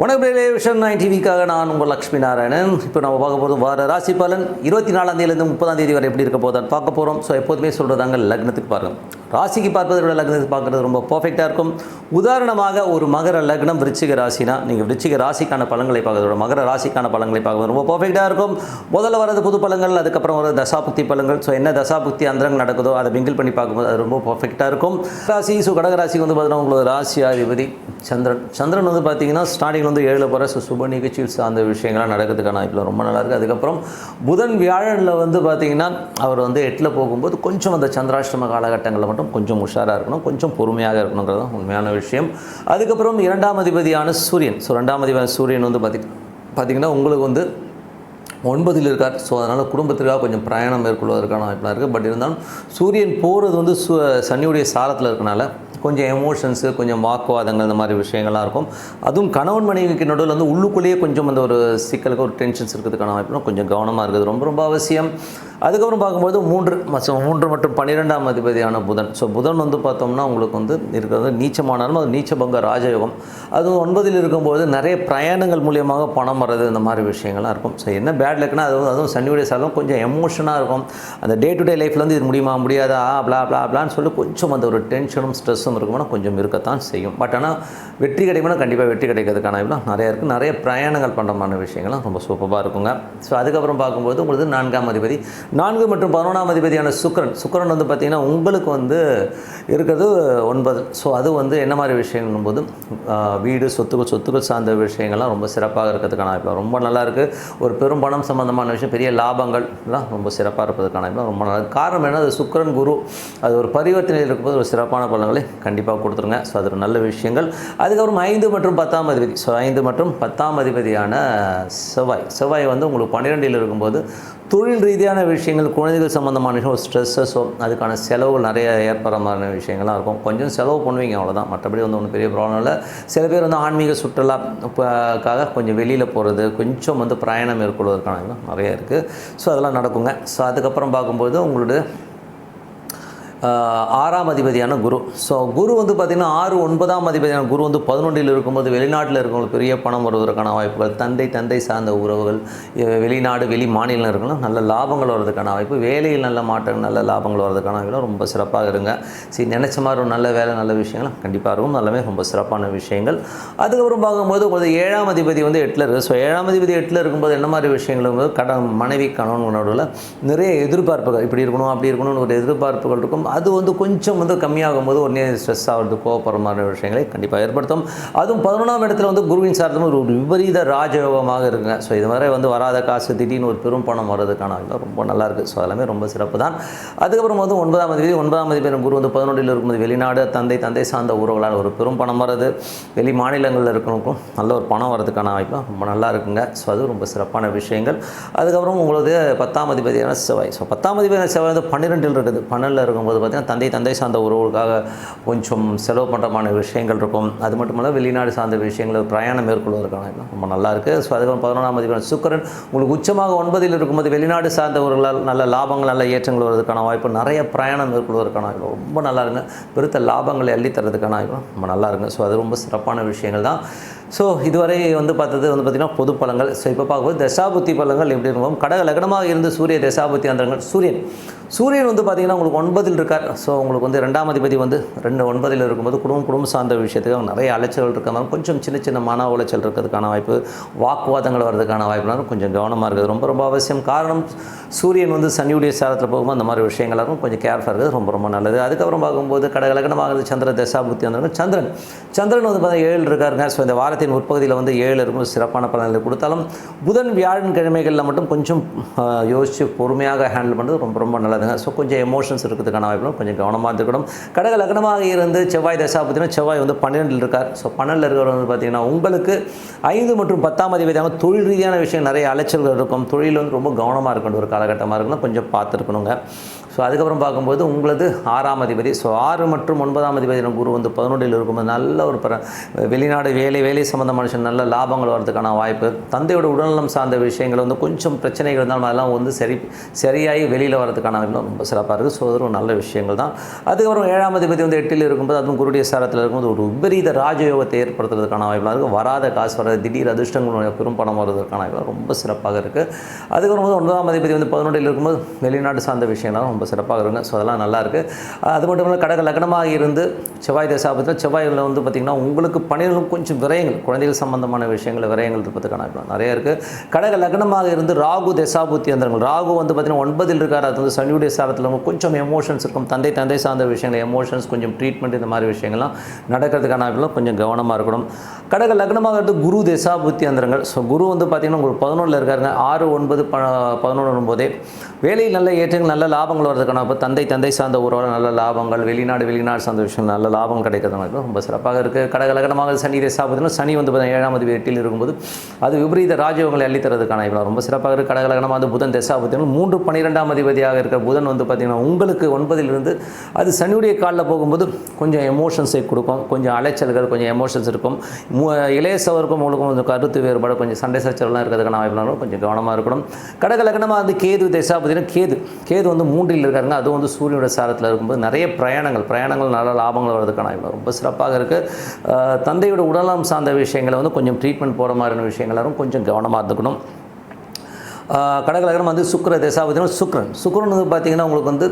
வணக்கம் vision nine டிவிக்காக நான் உங்கள் லக்ஷ்மி நாராயணன். இப்போ நம்ம பார்க்க போகிறது வார ராசி பலன் இருபத்தி நாலாம் தேதியிலேருந்து முப்பதாம் தேதி வரை எப்படி இருக்க போதான்னு பார்க்க போகிறோம் ஸோ எப்போதுமே சொல்கிறதாங்க லக்னத்துக்கு பாருங்கள் ராசிக்கு பார்ப்பதை விட லக்னத்துக்கு பார்க்குறது ரொம்ப பர்ஃபெக்டாக இருக்கும். உதாரணமாக ஒரு மகர லக்னம் விருச்சிக ராசினா நீங்கள் விருச்சிக ராசிக்கான பழங்களை பார்க்கறதோட மகர ராசிக்கான பழங்களை பார்க்கறது ரொம்ப பர்ஃபெக்டாக இருக்கும். முதல்ல வரது புது பழங்கள் அதுக்கப்புறம் வர தசாபுக்தி பழங்கள் ஸோ என்ன தசாபுக்தி அந்தரங்கள் நடக்குதோ அதை மிங்கிள் பண்ணி பார்க்கும்போது அது ரொம்ப பர்ஃபெக்டாக இருக்கும். ராசி ஸோ கடக ராசிக்கு வந்து பார்த்தீங்கன்னா உங்களோட ராசியாதிபதி சந்திரன். சந்திரன் வந்து பார்த்தீங்கன்னா ஸ்டார்டிங் வந்து ஏழில் போகிற ஸோ சுப நிகழ்ச்சியில் சார்ந்த விஷயங்கள்லாம் நடக்கிறதுக்கான இப்போ ரொம்ப நல்லா இருக்குது அதுக்கப்புறம் புதன் வியாழனில் வந்து பார்த்தீங்கன்னா அவர் வந்து எட்டில் போகும்போது கொஞ்சம் அந்த சந்திராஷ்டம காலகட்டங்களில் மட்டும் கொஞ்சம் உஷாராக இருக்கணும் கொஞ்சம் பொறுமையாக இருக்கணுங்கிறது தான் உண்மையான விஷயம். அதுக்கப்புறம் இரண்டாம் அதிபதியான சூரியன். ஸோ ரெண்டாம் அதிபதியான சூரியன் வந்து பார்த்தி பார்த்திங்கன்னா உங்களுக்கு வந்து ஒன்பதில் இருக்கார். ஸோ அதனால் குடும்பத்திற்காக கொஞ்சம் பிரயாணம் மேற்கொள்வதற்கான வாய்ப்பெலாம் இருக்குது பட் இருந்தாலும் சூரியன் போகிறது வந்து சு சனியுடைய சாரத்தில் இருக்கனால கொஞ்சம் எமோஷன்ஸு கொஞ்சம் வாக்குவாதங்கள் இந்த மாதிரி விஷயங்கள்லாம் இருக்கும். அதுவும் கணவன் மனைவிக்கு நடுவில் வந்து உள்ளுக்குள்ளேயே கொஞ்சம் அந்த ஒரு சிக்கலுக்கு ஒரு டென்ஷன்ஸ் இருக்கிறதுக்கான வாய்ப்புலாம் கொஞ்சம் கவனமாக இருக்குது. ரொம்ப ரொம்ப அவசியம். அதுக்கப்புறம் பார்க்கும்போது மூன்று மற்றும் மூன்று மற்றும் பன்னிரெண்டாம் அதிபதியான புதன். ஸோ புதன் வந்து பார்த்தோம்னா உங்களுக்கு வந்து இருக்கிறது நீச்சமானாலும் அது நீச்சபங்க ராஜயோகம். அதுவும் ஒன்பதில் இருக்கும்போது நிறைய பிரயாணங்கள் மூலியமாக பணம் வர்றது இந்த மாதிரி விஷயங்கள்லாம் இருக்கும். ஸோ என்ன பேட் லக்குனா அதுவும் அதுவும் சனியுடைய சாதம் கொஞ்சம் எமோஷனாக இருக்கும். அந்த டே டு டே லைஃப்பில் வந்து இது முடியுமா முடியாதா ப்ளா ப்ளா ப்ளான்னு சொல்லி கொஞ்சம் அந்த ஒரு டென்ஷனும் ஸ்ட்ரெஸ்ஸும் இருக்கும்னா கொஞ்சம் இருக்கத்தான் செய்யும். பட் ஆனால் வெற்றி கிடைக்கும்னா கண்டிப்பாக வெற்றி கிடைக்கிறதுக்கான இதெல்லாம் நிறைய இருக்குது நிறைய பிரயாணங்கள் பண்ணுறமான விஷயங்கள்லாம் ரொம்ப சூப்பராக இருக்குங்க. ஸோ அதுக்கப்புறம் பார்க்கும்போது உங்களுக்கு நான்காம் அதிபதி நான்கு மற்றும் பதினொன்றாம் அதிபதியான சுக்கரன். சுக்கரன் வந்து பார்த்திங்கன்னா உங்களுக்கு வந்து இருக்கிறது ஒன்பது. ஸோ அது வந்து என்ன மாதிரி விஷயங்களும் போது வீடு சொத்துக்கள் சொத்துக்கள் சார்ந்த விஷயங்கள்லாம் ரொம்ப சிறப்பாக இருக்கிறதுக்கான இப்போ ரொம்ப நல்லா இருக்குது ஒரு பெரும் பணம் சம்மந்தமான விஷயம் பெரிய லாபங்கள் எல்லாம் ரொம்ப சிறப்பாக இருப்பதற்கான வாய்ப்பு. ரொம்ப நல்லா காரணம் என்ன அது சுக்கரன் குரு. அது ஒரு பரிவர்த்தனையில் இருக்கும்போது ஒரு சிறப்பான பலன்களை கண்டிப்பாக கொடுத்துருங்க. ஸோ அது ஒரு நல்ல விஷயங்கள். அதுக்கப்புறம் ஐந்து மற்றும் பத்தாம் அதிபதி. ஸோ ஐந்து மற்றும் பத்தாம் அதிபதியான செவ்வாய். செவ்வாய் வந்து உங்களுக்கு பன்னிரெண்டில் இருக்கும்போது தொழில் ரீதியான விஷயங்கள் குழந்தைகள் சம்மந்தமான விஷயம் ஸ்ட்ரெஸ்ஸஸோ அதுக்கான செலவுகள் நிறைய ஏற்படுற மாதிரி விஷயங்கள்லாம் இருக்கும். கொஞ்சம் செலவு பண்ணுவீங்க அவ்வளோதான் மற்றபடி வந்து ஒன்றும் பெரிய ப்ராப்ளம் இல்லை. சில பேர் வந்து ஆன்மீக சுற்றுலாக்காக கொஞ்சம் வெளியில் போகிறது கொஞ்சம் வந்து பிரயாணம் மேற்கொள்வதற்கான நிறைய இருக்குது ஸோ அதெல்லாம் நடக்குங்க. ஸோ அதுக்கப்புறம் பார்க்கும்போது உங்களுடைய ஆறாம் அதிபதியான குரு. ஸோ குரு வந்து பார்த்திங்கன்னா ஆறு ஒன்பதாம் அதிபதியான குரு வந்து பதினொன்றில் இருக்கும்போது வெளிநாட்டில் இருக்கவங்களுக்கு பெரிய பணம் வருவதற்கான வாய்ப்புகள் தந்தை தந்தை சார்ந்த உறவுகள் வெளிநாடு வெளி மாநிலம் இருக்கணும் நல்ல லாபங்கள் வர்றதுக்கான வாய்ப்பு வேலையில் நல்ல மாற்றங்கள் நல்ல லாபங்கள் வர்றதுக்கான வாய்ப்பு ரொம்ப சிறப்பாக இருங்க. சரி நினச்ச மாதிரி ஒரு நல்ல வேலை நல்ல விஷயங்கள் கண்டிப்பாக இருக்கும். எல்லாமே ரொம்ப சிறப்பான விஷயங்கள். அதுக்கப்புறம் பார்க்கும்போது உங்களுக்கு ஏழாம் அதிபதி வந்து எட்டில் இருக்குது ஸோ ஏழாம் அதிபதி எட்டில் இருக்கும்போது என்ன மாதிரி விஷயங்கள் கடன் மனைவி கணவன் நடுவில் நிறைய எதிர்பார்ப்புகள் இப்படி இருக்கணும் அப்படி இருக்கணும்னு ஒரு எதிர்பார்ப்புகள் இருக்கும். அது வந்து கொஞ்சம் வந்து கம்மியாகும் போது உடனே ஸ்ட்ரெஸ் ஆகிறது கோவப்படுற மாதிரி விஷயங்களை கண்டிப்பாக ஏற்படுத்தும். அதுவும் பதினொன்றாம் இடத்துல வந்து குருவின் சார்ந்த ஒரு விபரீத ராஜயோகமாக இருக்குங்க. ஸோ இது மாதிரி வந்து வராத காசு திடீர்னு ஒரு பெரும் பணம் வர்றதுக்கான வாய்ப்பு ரொம்ப நல்லா இருக்குது ஸோ எல்லாமே ரொம்ப சிறப்பு தான் அதுக்கப்புறம் வந்து ஒன்பதாம் தேதி ஒன்பதாம் அதிபதி குரு வந்து பதினொன்றில் இருக்கும்போது வெளிநாடு தந்தை தந்தை சார்ந்த உறவுகளால் ஒரு பெரும் பணம் வர்றது. வெளி மாநிலங்களில் இருக்கிறவங்களுக்கும் நல்ல ஒரு பணம் வர்றதுக்கான வாய்ப்பு ரொம்ப நல்லா இருக்குங்க. ஸோ அது ரொம்ப சிறப்பான விஷயங்கள். அதுக்கப்புறம் உங்களது பத்தாம் அதிபதியான செவ்வாய். ஸோ பத்தாம் அதிபதியான செவ்வாய் வந்து பன்னிரெண்டில் இருக்குது. பன்னெண்டில் இருக்கும்போது பார்த்திங்கன்னா தந்தை தந்தை சார்ந்த உறவுகளுக்காக கொஞ்சம் செலவு பண்ணுறமான விஷயங்கள் இருக்கும். அது மட்டும் இல்லை வெளிநாடு சார்ந்த விஷயங்கள் பிரயாணம் மேற்கொள்வதற்கான ரொம்ப நல்லா இருக்குது ஸோ அதுக்கப்புறம் பதினொன்றாம் அதிபதியான சுக்கரன் உங்களுக்கு உச்சமாக ஒன்பதில் இருக்கும்போது வெளிநாடு சார்ந்தவர்களால் நல்ல லாபங்கள் நல்ல ஏற்றங்கள் வருவதற்கான வாய்ப்பு நிறைய பிரயாணம் மேற்கொள்வதற்கான வாய்ப்பு ரொம்ப நல்லா இருங்க பெருத்த லாபங்களை அள்ளி தரதுக்கான வாய்ப்பு ரொம்ப நல்லா இருங்க ஸோ அது ரொம்ப சிறப்பான விஷயங்கள் தான். ஸோ இதுவரை வந்து பார்த்தது வந்து பார்த்திங்கன்னா பொது பழங்கள். ஸோ இப்போ பார்க்கும்போது தசாபுத்தி பழங்கள் எப்படி இருக்கும்? கடக லக்னமாக இருந்து சூரிய தசாபுத்தி அந்தரங்கள் சூரியன். சூரியன் வந்து பார்த்திங்கன்னா உங்களுக்கு ஒன்பதில் இருக்கார். ஸோ உங்களுக்கு வந்து ரெண்டாம் அதிபதி வந்து ரெண்டு ஒன்பதில் இருக்கும்போது குடும்பம் குடும்பம் சார்ந்த விஷயத்துக்கு நிறைய அலைச்சல் இருக்கிறனால கொஞ்சம் சின்ன சின்ன மன உளைச்சல் இருக்கிறதுக்கான வாய்ப்பு வாக்குவாதங்கள் வர்றதுக்கான வாய்ப்புனாலும் கொஞ்சம் கவனமாக இருக்குது. ரொம்ப ரொம்ப அவசியம். காரணம் சூரியன் வந்து சனியுடைய சாரத்தில் போகும்போது அந்த மாதிரி விஷயங்கள் இருக்கும் கொஞ்சம் கேர்ஃபுல்லாக இருக்குது ரொம்ப ரொம்ப நல்லது. அதுக்கப்புறம் பார்க்கும்போது கடக லக்னமாக சந்திர தசாபுத்தி வந்திருக்கும் சந்திரன். சந்திரன் வந்து பார்த்தீங்கன்னா ஏழு இருக்காருங்க. ஸோ இந்த வாரத்தின் உட்பகுதியில் வந்து ஏழு இருக்கும் சிறப்பான பலன்களை கொடுத்தாலும் புதன் வியாழன் கிழமைகளில் மட்டும் கொஞ்சம் யோசித்து பொறுமையாக ஹேண்டில் பண்ணுறது ரொம்ப ரொம்ப நல்லது. வராதுங்க ஸோ கொஞ்சம் எமோஷன்ஸ் இருக்கிறதுக்கான வாய்ப்புகளும் கொஞ்சம் கவனமாக இருக்கணும் கடக லக்னமாக இருந்து செவ்வாய் தசாபுத்தினா செவ்வாய் வந்து பன்னிரெண்டில் இருக்கார். ஸோ பன்னெண்டில் இருக்கிறவர் வந்து பார்த்தீங்கன்னா உங்களுக்கு ஐந்து மற்றும் பத்தாம் அதிபதியாக தொழில் ரீதியான விஷயம் நிறைய அலைச்சல்கள் இருக்கும். தொழில் வந்து ரொம்ப கவனமாக இருக்கணும். ஒரு காலகட்டமாக இருக்குன்னா கொஞ்சம் பார்த்துருக்கணுங்க. ஸோ அதுக்கப்புறம் பார்க்கும்போது உங்களது ஆறாம் அதிபதி. ஸோ ஆறு மற்றும் ஒன்பதாம் அதிபதி குரு வந்து பதினொன்றில் இருக்கும்போது நல்ல ஒரு பிற வெளிநாடு வேலை வேலை சம்மந்த மனுஷன் நல்ல லாபங்கள் வரதுக்கான வாய்ப்பு. தந்தையோட உடல்நலம் சார்ந்த விஷயங்கள் வந்து கொஞ்சம் பிரச்சனைகள் இருந்தாலும் அதெல்லாம் வந்து சரி சரியாகி வெளியில் வரதுக்கான ரொம்ப சிறப்பாக இருக்குது ஸோ அது ஒரு நல்ல விஷயங்கள் தான். அதுக்கப்புறம் ஏழாம் அதிபதி வந்து எட்டில் இருக்கும்போது அதுவும் குருடைய சாரத்தில் இருக்கும்போது ஒரு விபரீத ராஜயோகத்தை ஏற்படுத்துறதுக்கான வாய்ப்பாக இருக்குது வராத காசு வர திடீர் அதிர்ஷ்டங்களுடைய பெரும் பணம் வருவதற்கான வாய்ப்பு ரொம்ப சிறப்பாக இருக்குது அதுக்கப்புறம் வந்து ஒன்பதாம் அதிபதி வந்து பதினொன்றில் இருக்கும்போது வெளிநாடு சார்ந்த விஷயங்கள்லாம் ரொம்ப சிறப்பாக இருங்க ஸோ அதெல்லாம் நல்லா அது மட்டும் இல்லாமல் கடக லக்னமாக இருந்து செவ்வாய் தசாபத்தில் செவ்வாயில் வந்து பார்த்திங்கன்னா உங்களுக்கு பணிகளும் கொஞ்சம் விரயங்கள் குழந்தைகள் சம்பந்தமான விஷயங்கள் விரயங்கள் இருப்பதுக்கான நிறைய இருக்குது கடக லக்னமாக இருந்து ராகு தசாபுத்தி அந்தரங்கள் ராகு வந்து பார்த்திங்கன்னா ஒன்பதில் இருக்கார். அது வந்து சனியுடைய சாரத்தில் கொஞ்சம் எமோஷன்ஸ் இருக்கும். தந்தை தந்தை சார்ந்த விஷயங்கள் எமோஷன்ஸ் கொஞ்சம் ட்ரீட்மெண்ட் இந்த மாதிரி விஷயங்கள்லாம் நடக்கிறதுக்கான கொஞ்சம் கவனமாக இருக்கணும். கடக லக்னமாக இருந்து குரு தசாபுத்தி அந்தரங்கள் ஸோ குரு வந்து பார்த்திங்கன்னா உங்களுக்கு பதினொன்றில் இருக்காருங்க. ஆறு ஒன்பது ப பதினொன்று போதே வேலையில் நல்ல ஏற்றங்கள் நல்ல லாபங்கள் வரதுக்கான இப்போ தந்தை தந்தை சார்ந்த உறவில் நல்ல லாபங்கள் வெளிநாடு வெளிநாடு சார்ந்த விஷயம் நல்ல லாபம் கிடைக்கிறது ரொம்ப சிறப்பாக இருக்குது கடகலகனமாக சனி தசாபுத்தினா சனி வந்து பார்த்தீங்கன்னா ஏழாம் அதிபதி எட்டில் இருக்கும்போது அது விபரீத ராஜயோகங்களை அள்ளித்தரதுக்கான இவ்வளோ ரொம்ப சிறப்பாக இருக்குது கடகலகனமாக வந்து புதன் தசாபுத்தினா மூன்று பன்னிரெண்டாம் அதிபதியாக இருக்கிற புதன் வந்து பார்த்திங்கன்னா உங்களுக்கு ஒன்பதிலிருந்து அது சனியுடைய காலில் போகும்போது கொஞ்சம் எமோஷன்ஸை கொடுக்கும். கொஞ்சம் அலைச்சல்கள் கொஞ்சம் எமோஷன்ஸ் இருக்கும். இளையசவருக்கும் இளைய சவருக்கும் உங்களுக்கும் கொஞ்சம் கருத்து வேறுபாடு கொஞ்சம் சண்டை சச்சரவுலாம் இருக்கிறதுக்கான வாய்ப்புனாலும் கொஞ்சம் கவனமாக இருக்கணும். கடகலகனமாக வந்து கேது தசா பார்த்தீங்கன்னா கேது கேது வந்து மூன்றில் இருக்காருங்க அதுவும் வந்து சூரியனோட சாரத்தில் இருக்கும்போது நிறைய பிரயாணங்கள் பிரயாணங்கள் நல்ல லாபங்கள் வர்றதுக்கான வாய்ப்பு ரொம்ப சிறப்பாக இருக்குது தந்தையோட உடலம் சார்ந்த விஷயங்களை வந்து கொஞ்சம் ட்ரீட்மெண்ட் போகிற மாதிரியான விஷயங்களும் கொஞ்சம் கவனமாக இருந்துக்கணும். கடகலகரம் வந்து சுக்கர தசாபதினா பார்த்தீங்கன்னா சுக்ரன் சுக்ரன் வந்து பார்த்தீங்கன்னா உங்களுக்கு வந்து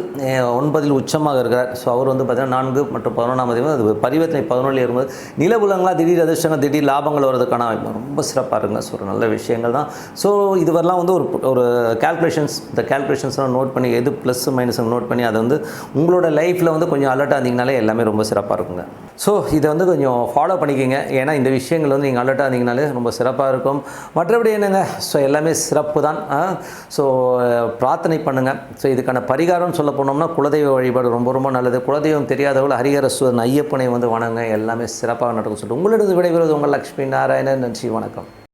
ஒன்பதில் உச்சமாக இருக்கிறார். ஸோ அவர் வந்து பார்த்திங்கன்னா நான்கு மற்றும் பதினொன்றாம் தேதி அது பரிவர்த்தனை பதினொன்றில் இருக்கும்போது நிலபுலங்களாக திடீர் அதிர்ஷ்டங்கள் திடீர் லாபங்கள் வர்றதுக்கான வாய்ப்பு ரொம்ப சிறப்பாக இருக்குங்க. ஸோ ஒரு நல்ல விஷயங்கள் தான். ஸோ இதுவரெல்லாம் வந்து ஒரு ஒரு கால்குலேஷன்ஸ் இந்த கேல்குலேஷன்ஸ்லாம் நோட் பண்ணி எது ப்ளஸ் மைனஸ் நோட் பண்ணி அதை வந்து உங்களோட லைஃப்பில் வந்து கொஞ்சம் அலர்ட்டாக இருந்தீங்கனாலே எல்லாமே ரொம்ப சிறப்பாக இருக்குங்க. ஸோ இதை வந்து கொஞ்சம் ஃபாலோ பண்ணிக்கோங்க. ஏன்னா இந்த விஷயங்கள் வந்து நீங்கள் அலர்ட்டாக இருந்தீங்கனாலே ரொம்ப சிறப்பாக இருக்கும். மற்றபடி என்னங்க? ஸோ எல்லாமே சிறப்பு தான் ஸோ பிரார்த்தனை பண்ணுங்கள் ஸோ இதுக்கான பரிகாரம் சொல்ல போனோம்னா குலதெய்வ வழிபாடு ரொம்ப ரொம்ப நல்லது. குலதெய்வம் தெரியாதவர்கள் ஹரிஹரஸ்வரன் ஐயப்பனை வந்து வணங்க எல்லாமே சிறப்பாக நடக்கும் சொல்லிட்டு உங்களிடம் விடைபெறுவது உங்கள் லக்ஷ்மி நாராயணன். நன்றி வணக்கம்.